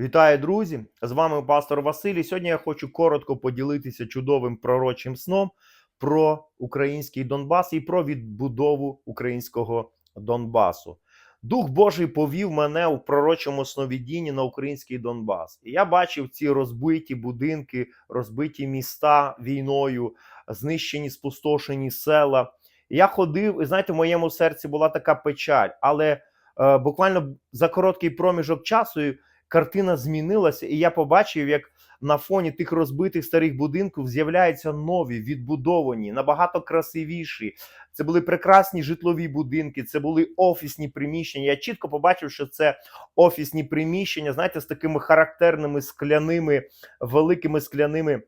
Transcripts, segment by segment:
Вітаю, друзі! З вами пастор Василій. Сьогодні я хочу коротко поділитися чудовим пророчим сном про український Донбас і про відбудову українського Донбасу. Дух Божий повів мене у пророчому сновидінні на український Донбас. І я бачив ці розбиті будинки, розбиті міста війною, знищені, спустошені села. Я ходив, і знаєте, в моєму серці була така печаль, але е, буквально за короткий проміжок часу картина змінилася, і я побачив, як на фоні тих розбитих старих будинків з'являються нові, відбудовані, набагато красивіші. Це були прекрасні житлові будинки, це були офісні приміщення. Я чітко побачив, що це офісні приміщення, знаєте, з такими характерними скляними, великими скляними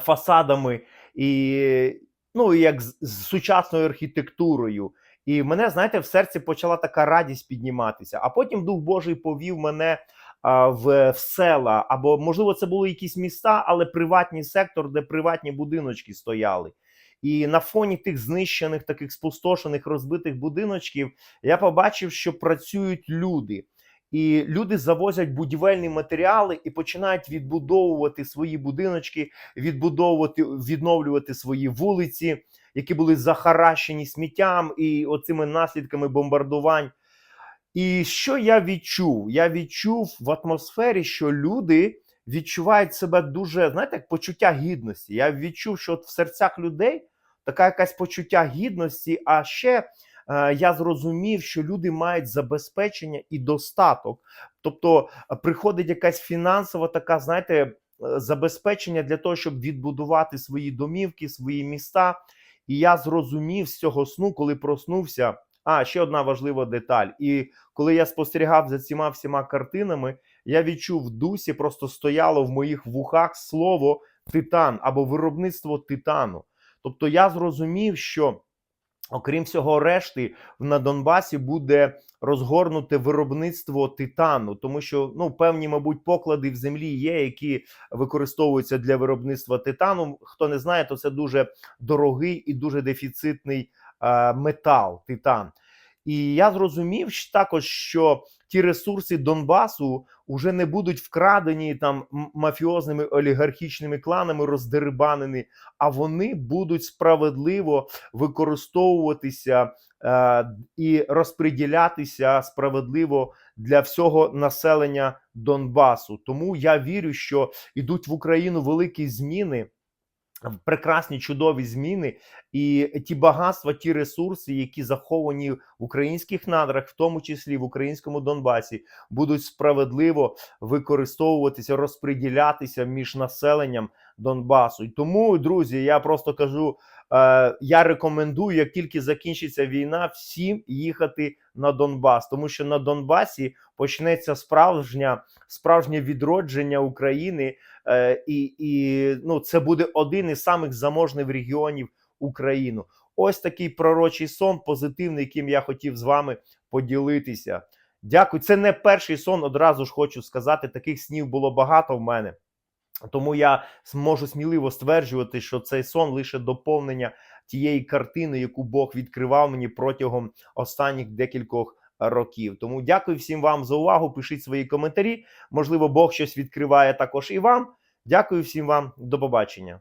фасадами, і ну, як з, з сучасною архітектурою. І мене, знаєте, в серці почала така радість підніматися. А потім Дух Божий повів мене в, села, або можливо це були якісь міста, але приватний сектор, де приватні будиночки стояли. І на фоні тих знищених, таких спустошених, розбитих будиночків я побачив, що працюють люди. І люди завозять будівельні матеріали і починають відбудовувати свої будиночки, відбудовувати, відновлювати свої вулиці, які були захаращені сміттям і оцими наслідками бомбардувань. І що я відчув? Я відчув в атмосфері, що люди відчувають себе дуже, знаєте, як почуття гідності. Я відчув, що в серцях людей така якась почуття гідності. А ще е, я зрозумів, що люди мають забезпечення і достаток. Тобто е, приходить якась фінансова така, знаєте, е, забезпечення для того, щоб відбудувати свої домівки, свої міста. І я зрозумів з цього сну, коли проснувся. А ще одна важлива деталь. І коли я спостерігав за цими всіма картинами, я відчув дусі, просто стояло в моїх вухах слово титан або виробництво титану. Тобто я зрозумів, що окрім всього решти, на Донбасі буде розгорнуте виробництво титану, тому що ну певні, мабуть, поклади в землі є, які використовуються для виробництва титану. Хто не знає, то це дуже дорогий і дуже дефіцитний метал, титан. І я зрозумів також, що ті ресурси Донбасу вже не будуть вкрадені там мафіозними олігархічними кланами, роздерибанені, а вони будуть справедливо використовуватися е, і розподілятися справедливо для всього населення Донбасу. Тому я вірю, що йдуть в Україну великі зміни прекрасні чудові зміни, і ті багатства, ті ресурси, які заховані в українських надрах, в тому числі в українському Донбасі, будуть справедливо використовуватися, розподілятися між населенням Донбасу. І тому, друзі, я просто кажу: я рекомендую, як тільки закінчиться війна, всім їхати на Донбас, тому що на Донбасі почнеться справжня справжнє відродження України, е, і, і ну, це буде один із самих заможних регіонів України. Ось такий пророчий сон, позитивний, яким я хотів з вами поділитися. Дякую. Це не перший сон. Одразу ж хочу сказати, таких снів було багато в мене. Тому я можу сміливо стверджувати, що цей сон лише доповнення тієї картини, яку Бог відкривав мені протягом останніх декількох років. Тому дякую всім вам за увагу. Пишіть свої коментарі. Можливо, Бог щось відкриває також і вам. Дякую всім вам, до побачення.